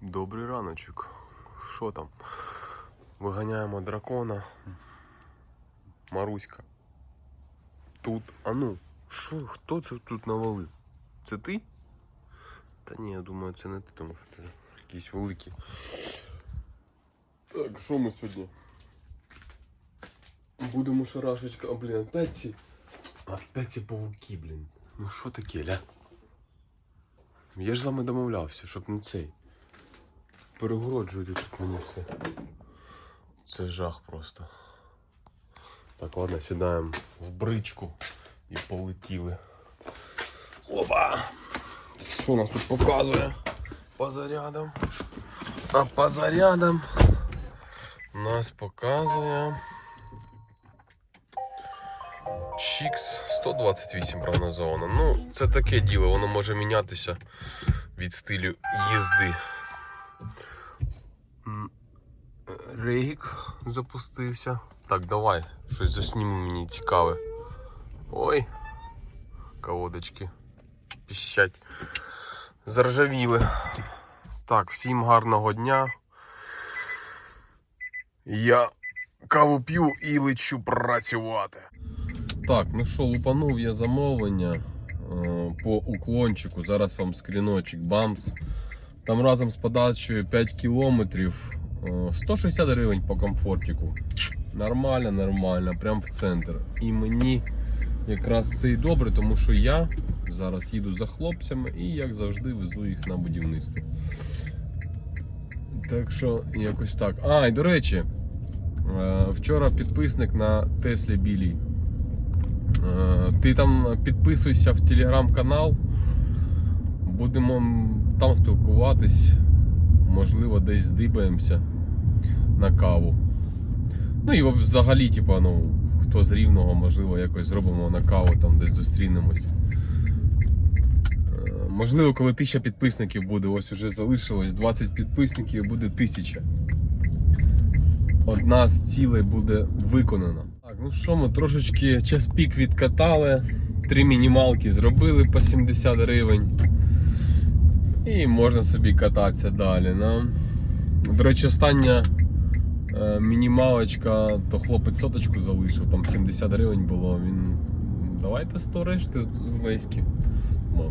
Добрий раночок. Що там? Виганяємо дракона. Маруська. Тут. А ну, що, хто це тут навалив? Це ти? Та ні, я думаю, це не ти, тому що це якісь великі. Так, що ми сьогодні? Будемо шарашечка. А, блін, опять ці. Опять ці павуки, блін. Ну що таке, ля? Я ж з вами домовлявся, щоб не цей. Перегороджуєте тут мені все. Це жах просто. Так, ладно, сідаємо в бричку і полетіли. Опа! Що нас тут показує? По зарядам. А по зарядам нас показує. Чікс 128 прогнозовано. Ну, це таке діло, воно може мінятися від стилю їзди. Рейк запустився. Так, давай, щось засніму мені цікаве. Ой, колодочки піщать. Заржавіли. Так, всім гарного дня. Я каву п'ю і лечу працювати. Так, ну що, лупанув я замовлення е, по уклончику. Зараз вам скріночок бамс. Там разом з подачею 5 кілометрів. Е, 160 гривень по комфортику. Нормально, нормально, прям в центр. І мені якраз це і добре, тому що я зараз їду за хлопцями і, як завжди, везу їх на будівництво. Так що якось так. А, і до речі, е, вчора підписник на Теслі Білій. Е, Ти там підписуйся в телеграм-канал. Будемо там спілкуватись. Можливо, десь здибаємося на каву. Ну і взагалі, типа, ну, хто з рівного, можливо, якось зробимо на каву, там десь зустрінемось. Е, Можливо, коли тисяча підписників буде, ось уже залишилось 20 підписників і буде тисяча. Одна з цілей буде виконана. Так, ну що ми трошечки час пік відкатали, три мінімалки зробили по 70 гривень. І можна собі кататися далі. Ну. До речі, остання е, мінімалочка, то хлопець соточку залишив, там 70 гривень було. Він. Давайте 100 решти з- з Леськи.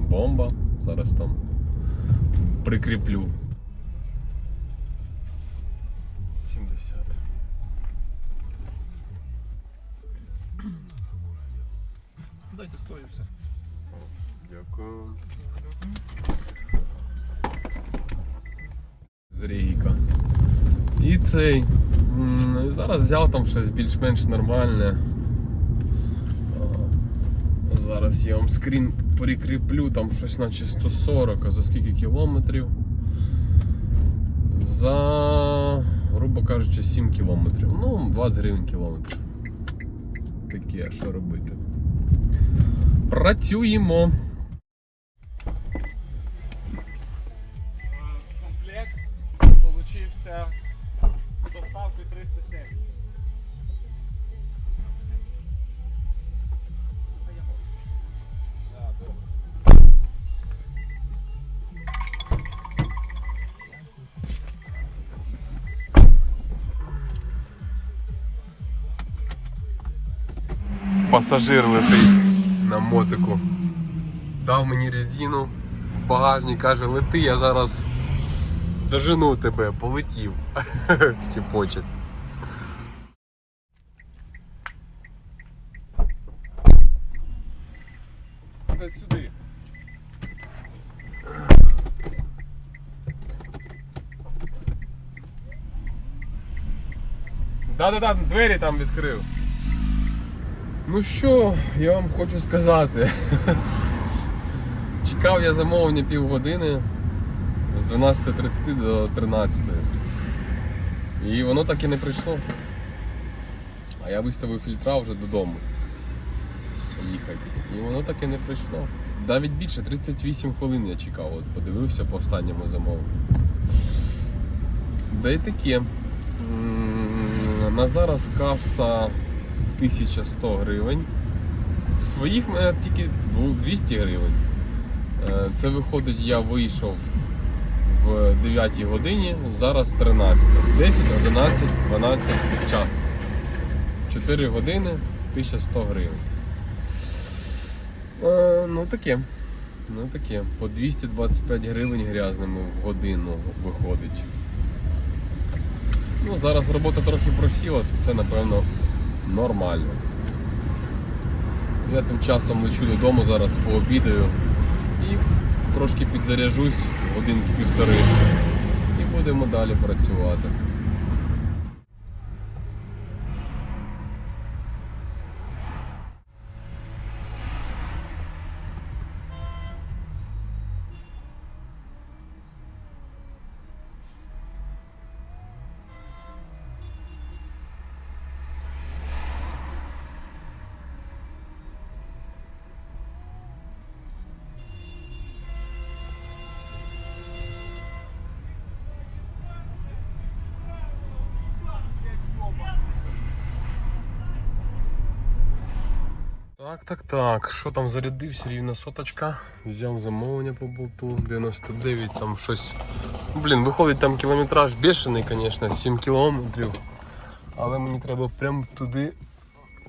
Бомба. Зараз там прикріплю. 70. Дайте сто все. Дякую. З Рейка. І м, Зараз взяв там щось більш-менш нормальне. Зараз я вам скрін прикріплю, там щось наче 140, а за скільки кілометрів? За, грубо кажучи, 7 кілометрів. Ну, 20 гривень кілометр. Таке, що робити? Працюємо. Пасажир летить на мотику. Дав мені резину в багажник, каже, лети, я зараз дожену тебе, полетів. Тіпочет. Дай сюди. Да-да-да, двері там відкрив. Ну що, я вам хочу сказати. Чекав я замовлення півгодини з 12.30 до 13. І воно так і не прийшло. А я виставив фільтра вже додому. Їхати. І воно так і не прийшло. Навіть більше 38 хвилин я чекав, от подивився по останньому замовленню. Да й таке. На зараз каса 1100 гривень. Своїх мене тільки 200 гривень. Е, Це виходить, я вийшов в 9 годині, зараз 13. 10, 11, 12 час. 4 години 1100 гривень. Е, ну таке. Ну таке. По 225 гривень грязними в годину виходить. Ну, зараз робота трохи просіла, то це напевно нормально. Я тим часом лечу додому, зараз пообідаю і трошки підзаряжусь годинки півтори. І будемо далі працювати. Так, так, так. Що там зарядився? Рівна соточка. Взяв замовлення по болту 99, там щось. Блін, виходить там кілометраж бешений, звісно, 7 кілометрів. Але мені треба прямо туди,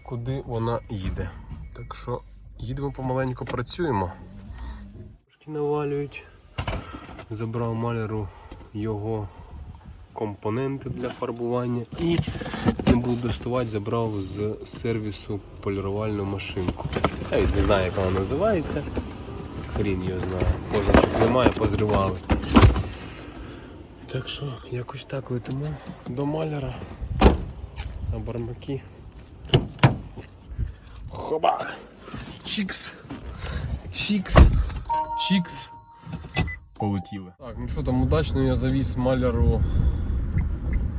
куди вона їде. Так що їдемо помаленьку працюємо. Трошки навалюють. Забрав маляру його компоненти для фарбування і не буду доставати, забрав з сервісу полірувальну машинку. Я не знаю, як вона називається. Хрін його знає. Позначок немає, позривали. Так що якось так летимо до маляра. На бармаки. Хоба! Чікс! Чікс! Чікс! Полетіли. Так, ну що там удачно я завіз маляру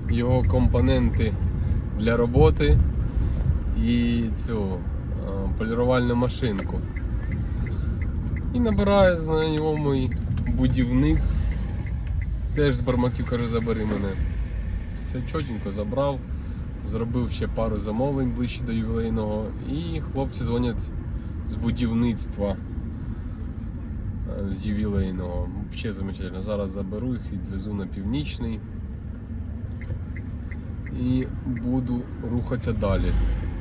його компоненти для роботи і цю е, полірувальну машинку. І набирає знайомий будівник. Теж з бармаків каже, забери мене. Все чотенько забрав, зробив ще пару замовлень ближче до ювілейного. І хлопці дзвонять з будівництва е, з ювілейного. Ще замечательно. Зараз заберу їх, відвезу на північний і буду рухатися далі.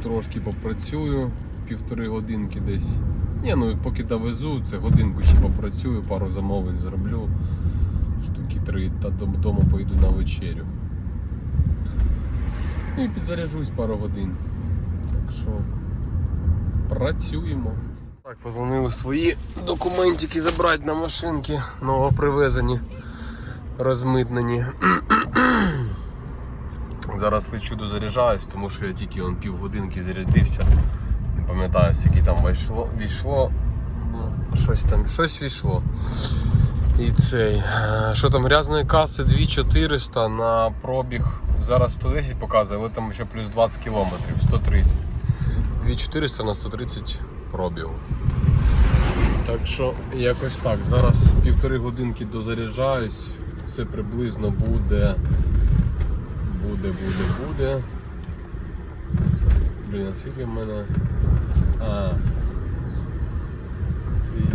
Трошки попрацюю, півтори годинки десь. Ні, ну поки довезу, це годинку ще попрацюю, пару замовлень зроблю. Штуки три та додому поїду на вечерю. Ну і підзаряджусь пару годин. Так що працюємо. Так, позвонили свої документики забрати на машинки, новопривезені, розмитнені. Зараз лечу дозаряджаюсь, тому що я тільки он півгодинки зарядився. Не пам'ятаю, скільки там війшло. Ну, Щось там, щось війшло. І цей. е, Що там, грязної каси 2400 на пробіг. Зараз 110 показує, але там ще плюс 20 кілометрів, 130. 2400 на 130 пробігу. Так що якось так. Зараз півтори годинки дозаряджаюсь. Це приблизно буде. Буде, буде, буде. Блін, а скільки в мене. А.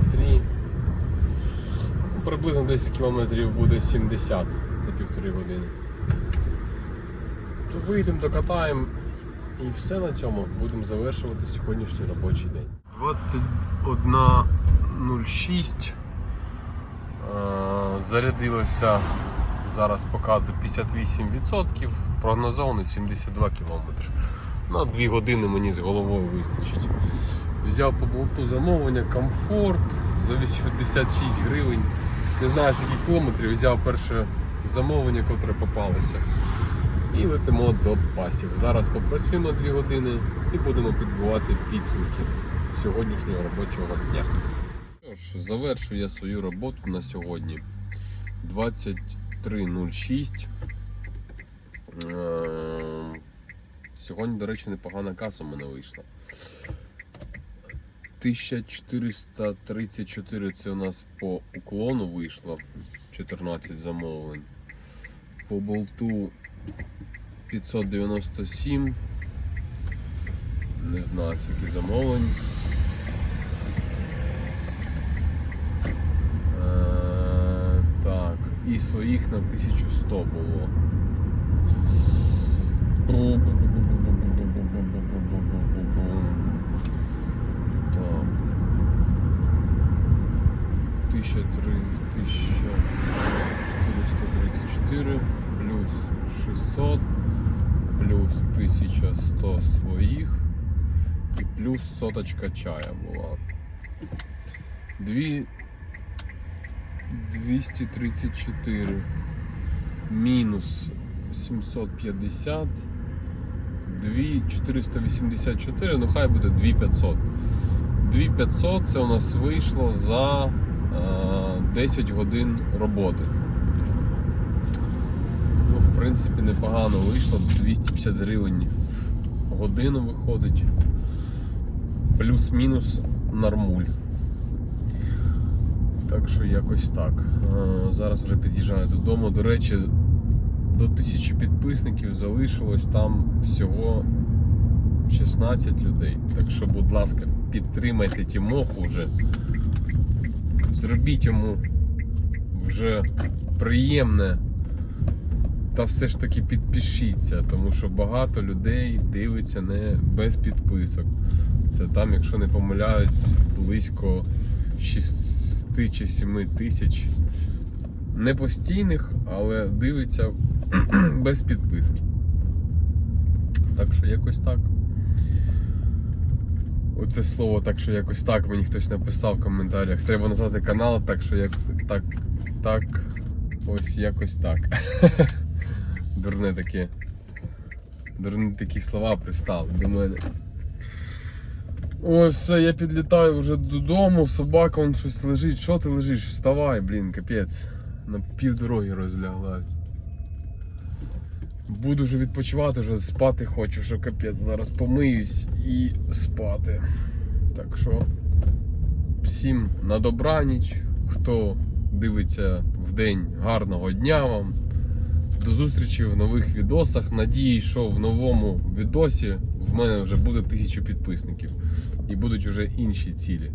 3,3. Ну, Приблизно 10 кілометрів буде 70 за півтори години. То вийдемо, докатаємо і все на цьому будемо завершувати сьогоднішній робочий день. 21.06. Е, Зарядилося Зараз показує 58%, прогнозований 72 км. На 2 години мені з головою вистачить. Взяв по болту замовлення, комфорт за 86 гривень. Не знаю скільки кілометрів, взяв перше замовлення, яке попалося. І летимо до пасів. Зараз попрацюємо 2 години і будемо підбувати підсумки сьогоднішнього робочого дня. Тож, завершую я свою роботу на сьогодні. 20 3,06. Е, сьогодні, до речі, непогана каса в мене вийшла. 1434 це у нас по уклону вийшло. 14 замовлень. По болту 597. Не знаю, скільки замовлень. І своїх на 1100 було. Так. 1434 плюс 600 плюс 1100 своїх і плюс соточка чая була. Дві 234 мінус 750 2484, ну хай буде 2500. 2500 це у нас вийшло за е, 10 годин роботи. Ну, в принципі, непогано вийшло. 250 гривень в годину виходить. Плюс-мінус нормуль. Так що якось так. Е, Зараз вже під'їжджаю додому. До речі, до тисячі підписників залишилось там всього 16 людей. Так що, будь ласка, підтримайте Тімоху вже. Зробіть йому вже приємне. Та все ж таки підпишіться, тому що багато людей дивиться не без підписок. Це там, якщо не помиляюсь, близько 6 чи 7 тисяч не постійних, але дивиться без підписки. Так що якось так. Оце слово так, що якось так мені хтось написав в коментарях. Треба назвати канал, так що як так, так, ось якось так. Дурне таке. Дурні такі слова пристали до мене. Ой, все, я підлітаю вже додому, собака он щось лежить. Що ти лежиш? Вставай, блін, капець. На півдороги розляглась. Буду вже відпочивати, вже спати хочу, що капець. Зараз помиюсь і спати. Так що всім на добраніч. Хто дивиться в день гарного дня вам. До зустрічі в нових відосах. Надії, що в новому відосі в мене вже буде тисячу підписників і будуть вже інші цілі.